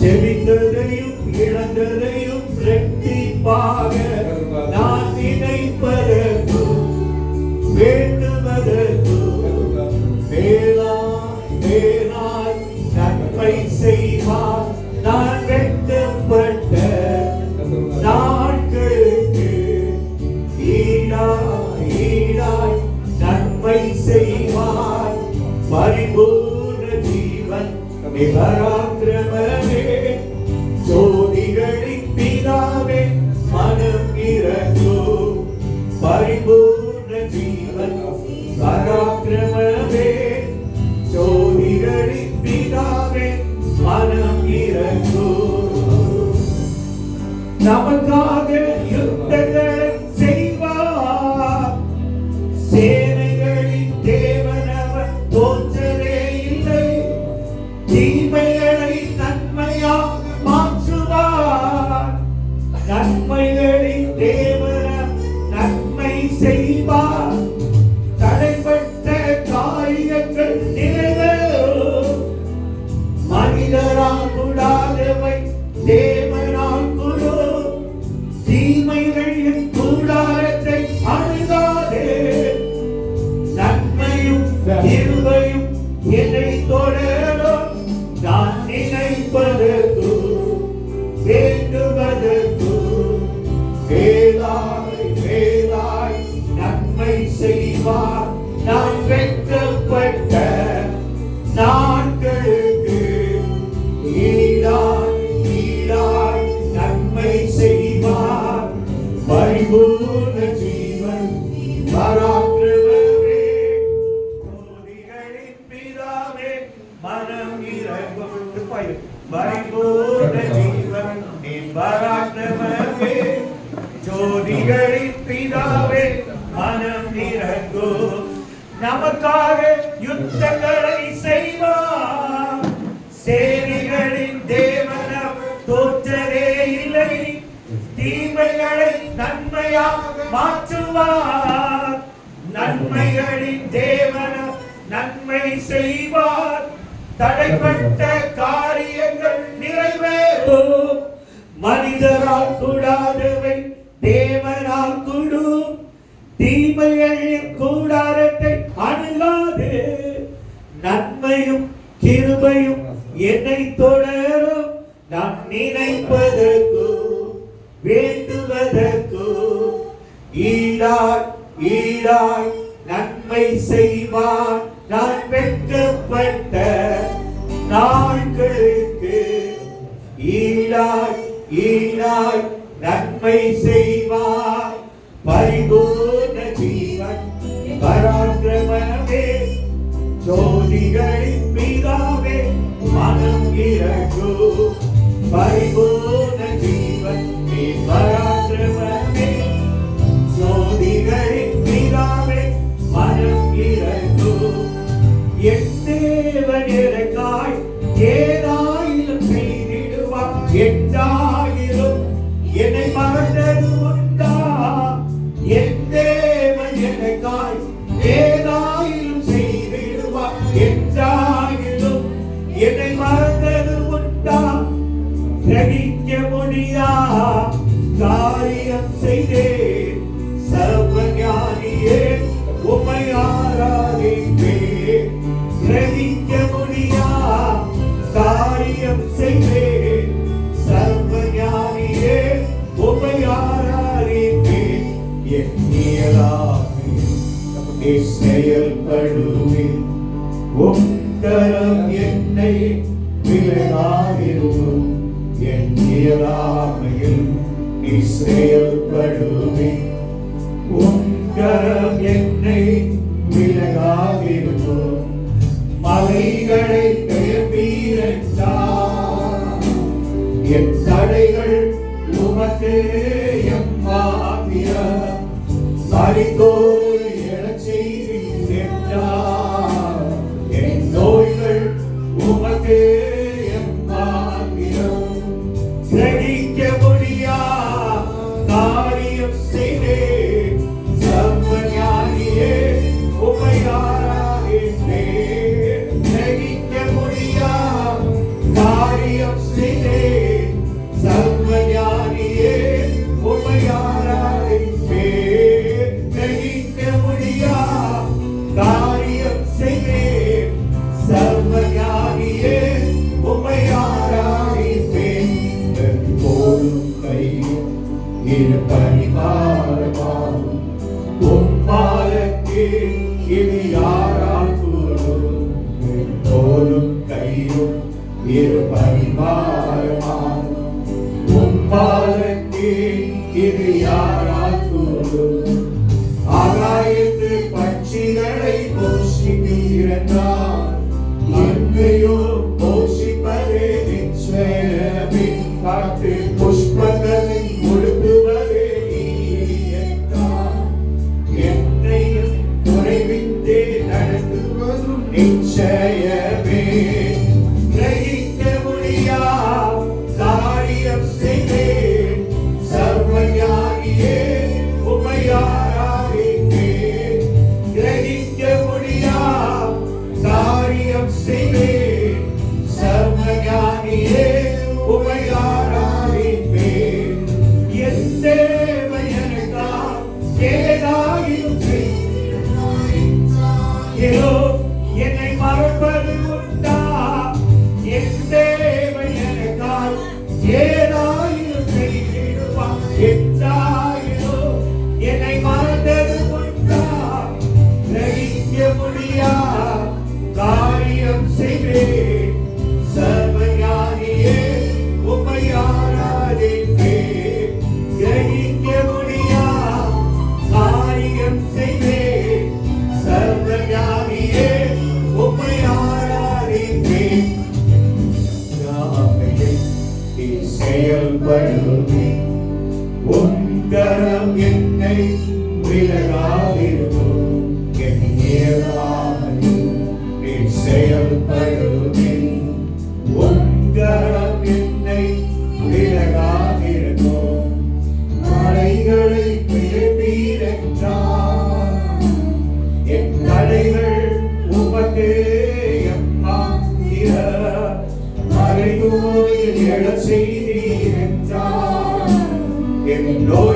செவித்ததையும் இழந்ததையும் ரெட்டிப்பாக நான் நினைப்பதற்கும் வேண்டுவதற்கும் வேளாய் வேளாய் ஜீவன் நிபராக்கிரமமே மனிதரால் கூடாதவை பரிபூர்ண ஜீவன் நீ பராக்கிரமமே ஜோதிகளின் பிதாவே மனம் இறங்கும் நமக்காக யுத்தங்களை செய்வார். சேனைகளின் தேவனம் தோற்றவே இல்லை. தீமைகளை நன்மையாக மாற்றுவார். நன்மைகளின் தேவனம் நன்மை செய்வார். தடைப்பட்ட காரிய நிறைவேறும் மனிதரால் கூடாதவை தேவனால் கூடும் தீமைகளின் கூடாரத்தை அணுகாது. நன்மையும் கிருபையும் என்னை தொடரும். நான் நினைப்பதற்கு வேண்டுவதற்கு ஈடாய் ஈடாய் நன்மை செய்வான். நான் வெட்கப்பட்ட நன்மை செய்வார் பரிபூர்ண ஜீவன் பராக்கிரமமே. ஜோதிகளின் பிதாவே மனம் இறங்கு. பரிபூர்ண தேவன் ஏதாயிலும் செய்திடுவார் எட்டாயிரம் என்னை மறந்தது உண்டா? கிரகிக்க முடியா? காரியம் செய்தேன் நீ செயல்படுவேன் கரம் என்னை விலகாதிருக்கும். மலைகளை என் தடைகள் உமக்கு எம்மாத்திர மறித்தோர் singing. என்னை விலகாதிருக்கும் என் ஏறாமையும் நீ செயல்படுமே உங்கரம் என்னை விலகாதிருக்கும் மலைகளை பிறப்பீரென்றார் என் தடைகள் உமக்கு எம்மாத்திர மறைநோயில் எழச் செய்தீர் என்றார் என் நோய்கள்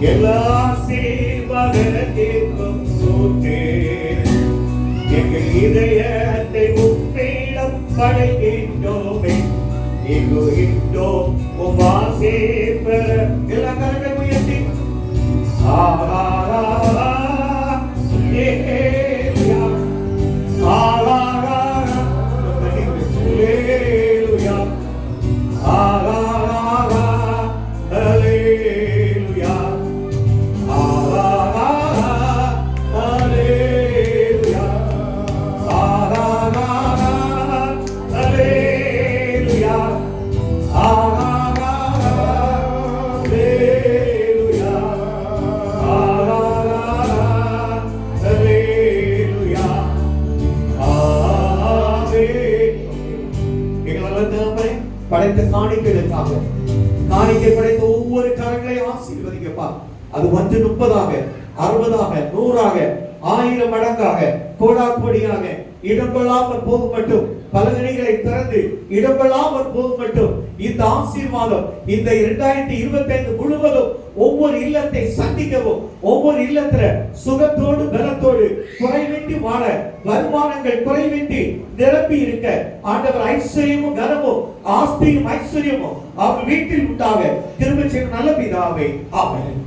எல்லா சேவகத்திற்கும் சூட்டே எங்கள் இதயத்தை உப்பிடம் படைக்கின்றோமே. இங்கு இன்றோ உபாசே பெற. எல்லா கரங்களை உயர்த்தி. ஆராரா படைத்த காணிக்கைகளுக்காக காணிக்கை படைத்த ஒவ்வொரு கரங்களையும் ஆசீர்வதிக்கப்பா. அது ஒன்று முப்பதாக அறுபதாக நூறாக ஆயிரம் மடங்காக கோடா கோடியாக இடம்பெல்லாமல் போகும் மட்டும் பலகணிகளை திறந்து இடம்பெல்லாமல் போகும் மட்டும் இந்த ஆசீர்வாதம் இந்த இரண்டாயிரத்தி இருபத்தி ஐந்து முழுவதும் ஒவ்வொரு இல்லத்தை சந்திக்கவும் ஒவ்வொரு இல்லத்துல சுகத்தோடு பலத்தோடு குறைவின்றி வாழ வருமானங்கள் குறைவின்றி நிரம்பி இருக்க ஆண்டவர் ஐஸ்வர்யமும் கனமும் ஆஸ்தியும் ஐஸ்வர்யமும் அவர் வீட்டில் உண்டாக. திரும்ப செய்யும் நல்ல பிதாவே ஆமென்.